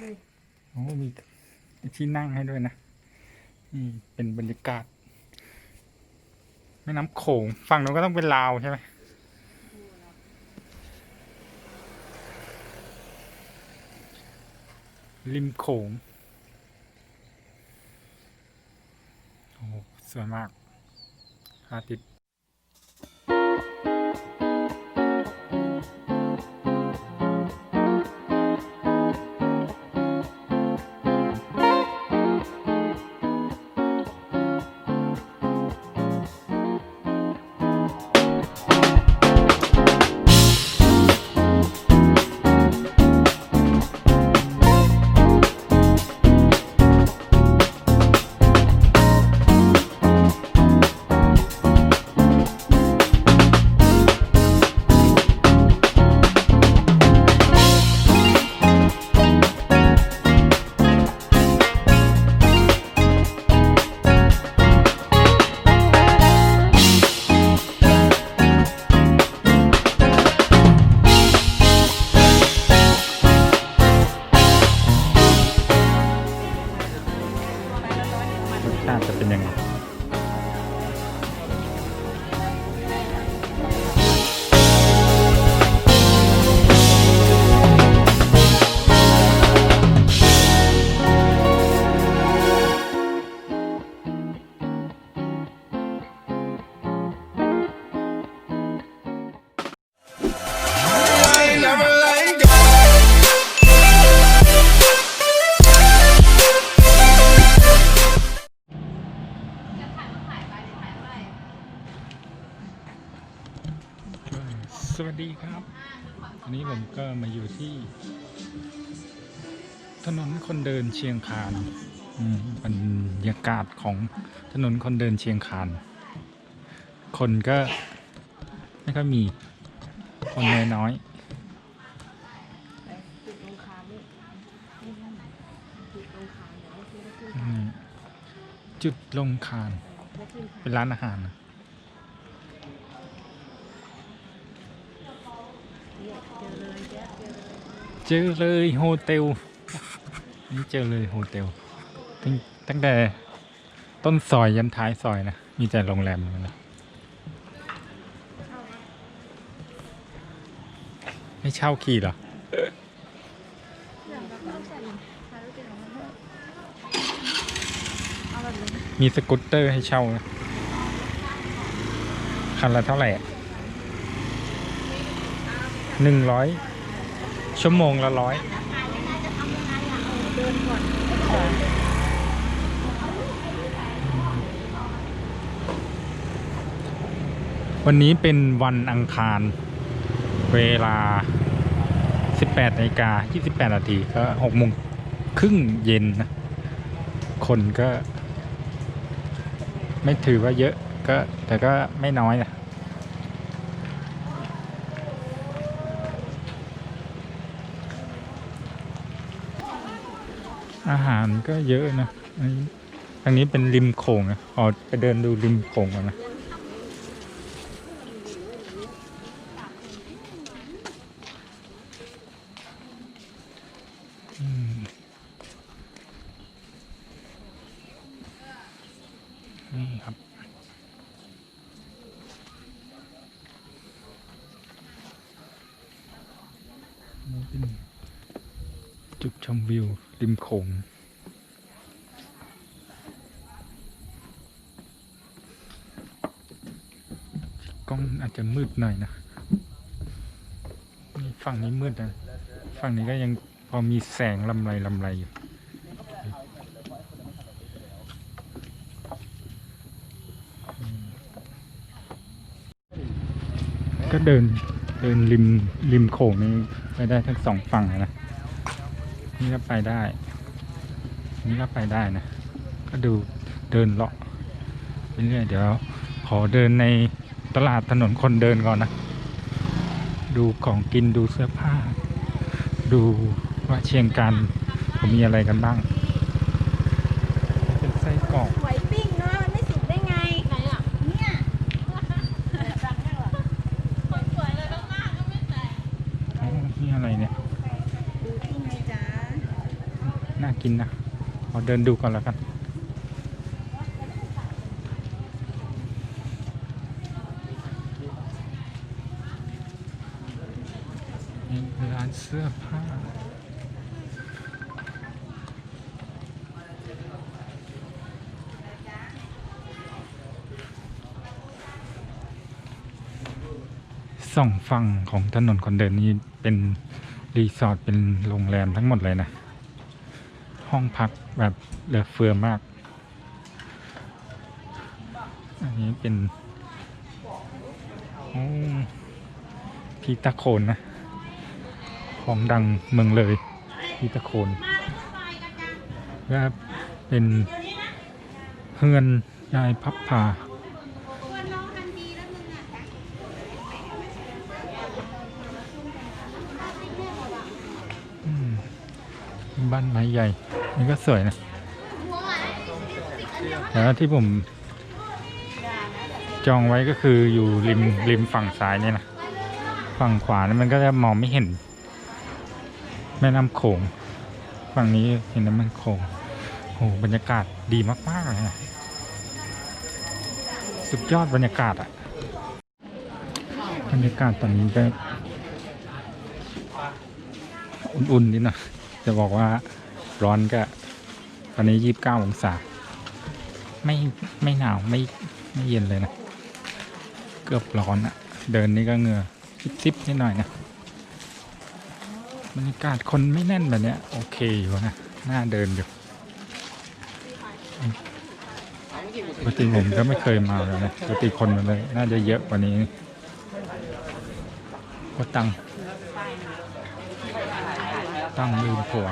เลยโอ้มีที่นั่งให้ด้วยนะนี่เป็นบรรยากาศแม่น้ำโขงฝั่งนู้นก็ต้องเป็นลาวใช่ไหมริมโขงโอ้สวยมากอาทิตย์ ถนนคนเดินเชียงคานอืมบรรยากาศของถนนคนเดินเชียงคาน คนก็ไม่ค่อยมีคนน้อยจุดลงคามนี่นี่นั่นไหนจุดลงคามเดี๋ยวไม่ขึ้นไม่ขึ้นๆอืมจุดลงคาน เป็นร้านอาหาร เจอเลยแจ๊ะเจอเลยเจอเลยโฮเทล นี่เจอเลยโฮเทลตั้งตั้งแต่ต้นซอยยันท้ายซอยนะ มีแต่โรงแรมนะไม่เช่าขี่หรออย่างแบบต้องใส่ใส่รถเก๋งมันด้วยเอาแบบนี้มีสกูตเตอร์ให้เช่านะคันละเท่าไหร่หนึ่งร้อยชั่วโมงละร้อย เดินก่อนวันนี้เป็นวันอังคาร เวลา 18นาฬิกา28นาทีก็6โมงครึ่งเย็นนะ คนก็ ไม่ถือว่าเยอะก็แต่ก็ไม่น้อยนะ อาหารก็เยอะนะทางนี้เป็นริมโขงนะขอไปเดินดูริมโขงก่อนนะนี่ครับ นี่เป็นจุดชมวิว ริมโขงกล้องอาจจะมืดหน่อยนะนี่ฝั่งนี้มืดนะ ฝั่งนี้ก็ยังพอมีแสงลำไรลำไรอยู่ก็เดินเดินริมริมโขงนี่ไปได้ทั้งสองฝั่งนะ นี่ก็ไปได้ นี่ก็ไปได้นะ ก็ดูเดินเลาะไปเรื่อยเดี๋ยว ขอเดินในตลาดถนนคนเดินก่อนนะ ดูของกินดูเสื้อผ้า ดูว่าเชียงกันมีอะไรกันบ้าง เป็นไส้กรอก หวยปิ้งเนาะมันไม่สุกได้ไงไหนอะเนี่ย อ๋อนี่อะไรเนี่ย ดูปิ้งไงจ๊ะ น่า กินนะขอเดินดูก่อนแล้วกัน ร้านเสื้อผ้าสองฝั่งของถนนคนเดินนี้เป็นรีสอร์ทเป็นโรงแรมทั้งหมดเลยนะ ห้องพักแบบเหลือเฟือมาก อันนี้เป็นโอ้พีตะโคนนะ ของดังเมืองเลยพีตะโคนและเป็นเฮือนยายพับพาบ้านไม้ใหญ่ นี่ก็สวยนะแต่ว่าที่ผมจองไว้ก็คืออยู่ริมริมฝั่งซ้ายนี่นะ ฝั่งขวานี่มันก็จะมองไม่เห็น แม่น้ำโขง ฝั่งนี้เห็นน้ำมันโขงโหบรรยากาศดีมากๆเลยนะสุดยอดบรรยากาศอะบรรยากาศตอนนี้ก็อุ่นๆนิดหน่อยจะบอกว่า ร้อนก็ ตอนนี้ยี่สิบเก้าองศา ไม่ไม่หนาวไม่ไม่เย็นเลยนะ เกือบร้อนอะเดินนี่ก็เหงื่อซิบๆนิดหน่อยนะบรรยากาศคนไม่แน่นแบบเนี้ย โอเคอยู่นะน่าเดินอยู่ปกติผมก็ไม่เคยมาเลยนะปกติคนมันเลย น่าจะเยอะกว่านี้ก็ตังตั้งลืมผัว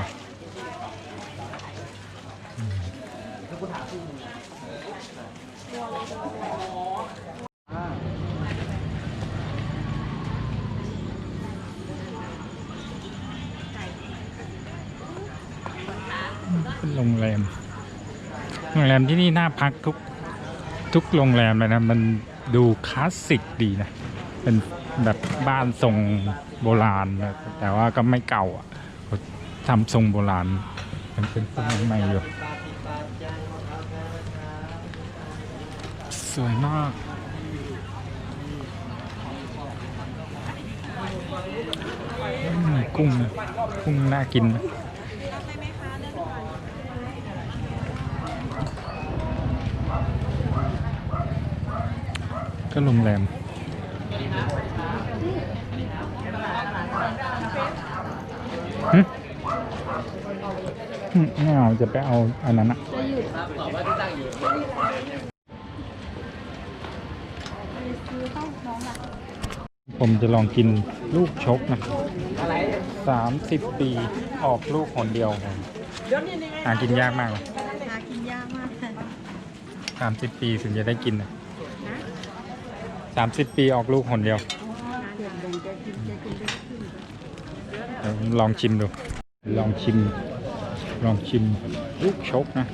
เป็นโรงแรม โรงแรมที่นี่น่าพักทุกทุกโรงแรมเลยนะ มันดูคลาสสิกดีนะ เป็นแบบบ้านทรงโบราณนะแต่ว่าก็ไม่เก่าอะทำทรงโบราณ มันเป็นทรงใหม่อยู่ สวยมากกุ้ง กุ้งน่ากินนะ ก็โรงแรมหึหึไม่เอาจะไปเอาอันนั้นอะผมจะลองกินลูกชกนะสามสิบปีออกลูกคนเดียวหากินยากมากเลยหากินยากมากค่ะสามสิบปีถึงจะได้กินนะ สามสิบปีออกลูกคนเดียว ลองชิมดู ลองชิม ลองชิมลูกชกนะ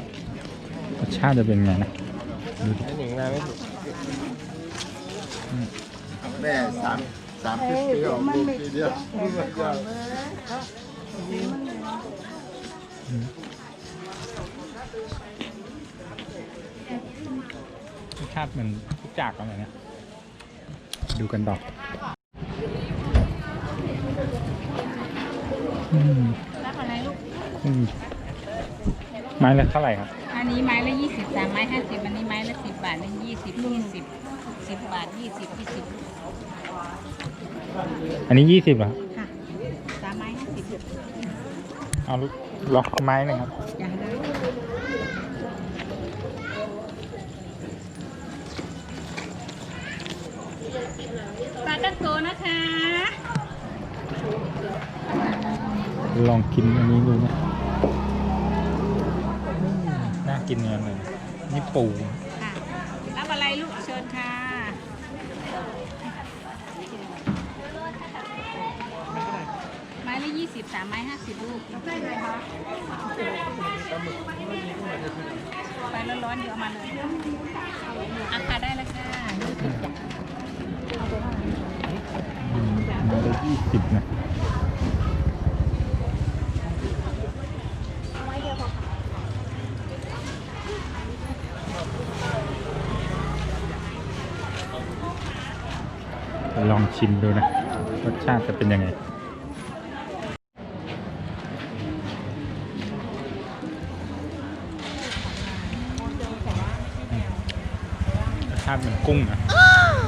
รสชาติจะเป็นไงนะดูดิแม่สามสามสิบปีออกลูกปีเดียวรสชาติเหมือนทุกจากอะไรเนี่ย ดูกันต่ออืมรับอะไรลูก อืมไม้ละเท่าไหร่ครับ อันนี้ไม้ละยี่สิบสามไม้ห้าสิบอันนี้ไม้ละสิบบาทนึงยี่สิบยี่สิบสิบบาทยี่สิบยี่สิบอันนี้ยี่สิบเหรอ ค่ะสามไม้ห้าสิบเอาลูกลองไม้หนึ่งครับ อย่างได้ปลาตั้ง โกนะคะ ลองกินอันนี้ดูนะอืมน่ากินเงินเลยนะนี่ปูค่ะรับอะไรลูกเชิญค่ะ ไม้ละยี่สิบสามไม้ห้าสิบลูกได้ไหมคะไปร้อนๆเดี๋ยวเอามาเลยอาคาได้แล้วค่ะยี่สิบจ้ะอืมไม้ละ ยี่นะลองชิมดูนะ รสชาติจะเป็นยังไงรสชาติเหมือนกุ้งนะ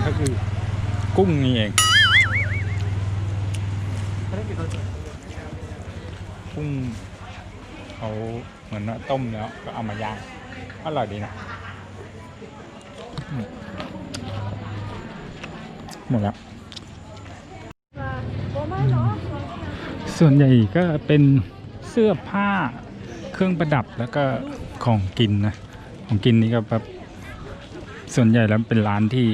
ก็คือกุ้งนี่เอง กุ้งเขาเหมือนต้มแล้วก็เอามาย่างอร่อยดีนะหมดแล้วส่วนใหญ่ก็เป็นเสื้อผ้าเครื่องประดับแล้วก็ของกินนะของกินนี่ก็แบบส่วนใหญ่แล้วเป็นร้านที่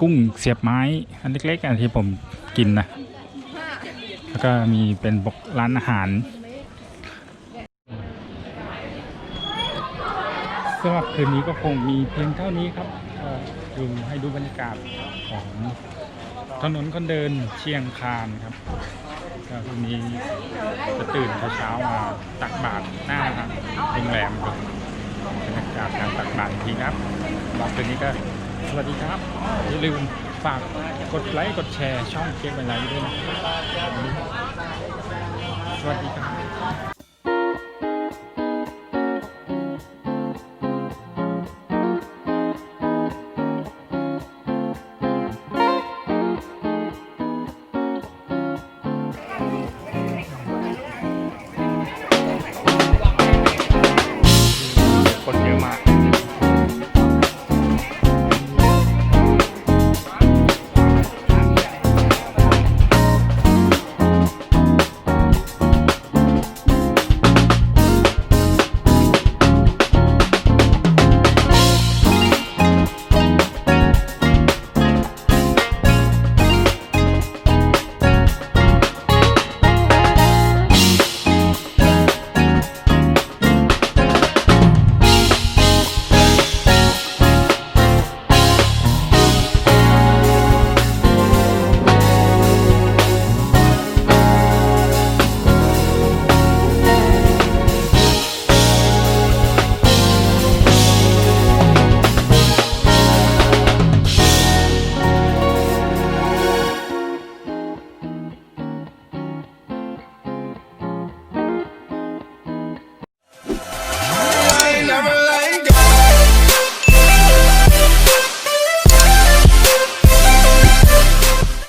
กุ้งเสียบไม้อันเล็กๆอันที่ผมกินนะ ก็มีเป็นร้านอาหารสำหรับคืนนี้ก็คงมีเพียงเท่านี้ครับดูให้ดูบรรยากาศของถนนคนเดินเชียงคานครับก็คืนนี้จะตื่นเช้ามาตักบาตรหน้าโรงแรมครับบรรยากาศการตักบาตรทีครับสำหรับคืนนี้ก็สวัสดีครับอย่าลืมฝากกดไลค์กดแชร์ช่องเกียร์ไบไลท์ด้วยนะครับ สวัสดีครับ